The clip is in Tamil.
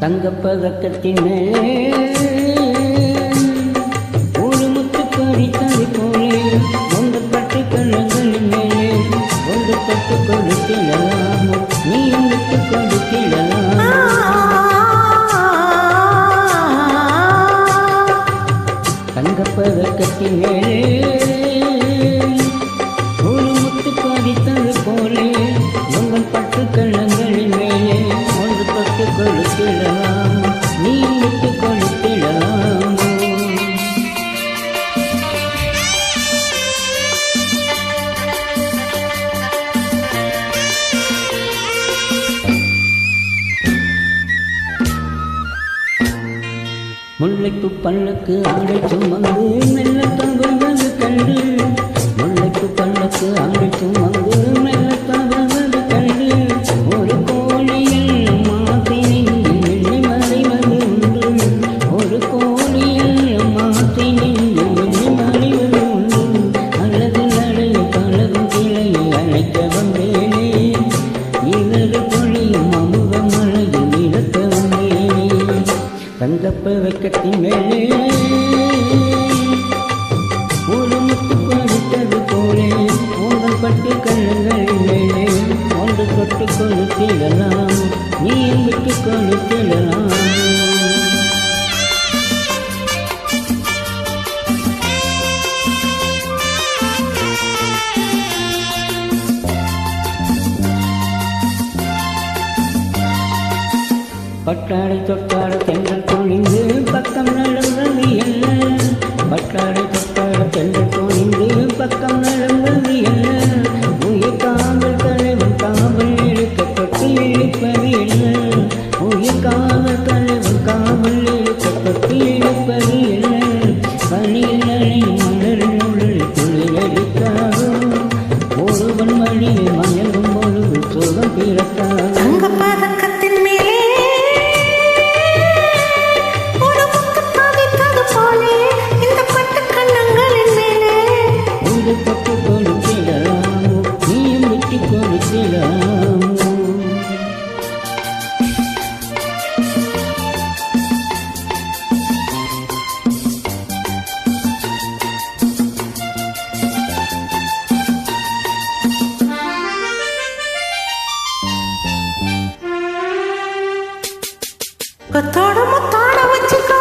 தங்கப்பதக்கத்தின் மேலே ஒரு முத்து பறித்தது போலே ஒன்று பட்டு கண்ணங்களின் மேலே ஒன்று பட்டு கொடுத்திடலாமோ நீ விட்டு கொடுத்திடலாமோ தங்கப்பதக்கத்தின் மேலே ஒரு முத்து பறித்தது போலே உங்கள் பட்டு முல்லைப்பு பல்லக்கு ஆடை சுமந்து மெல்ல தவழ்வது கண்டு. முல்லைப்பு பல்லக்கு ஆடை தங்கப்ப கட்டி மேலே ஒரு முத்து படுத்தது போலே உங்கள் பட்டு கண்ணுகள் மேலே ஒன்று தொட்டு கொளுத்திடலாம் நீ விட்டு கொளுத்திடலாம் பட்டாடை தொட்டாட தென்றல் பக்கம் நழுந்தது என்ன? பட்டாடை தொட்டாட தென்றல் துணிந்து பக்கம் நழுந்தது என்ன? உயிர் காவல் தலைவன் காவல் இழுக்கப்பட்டு இழுப்பது என்ன? கத்தாடமா தாட வச்சுக்க.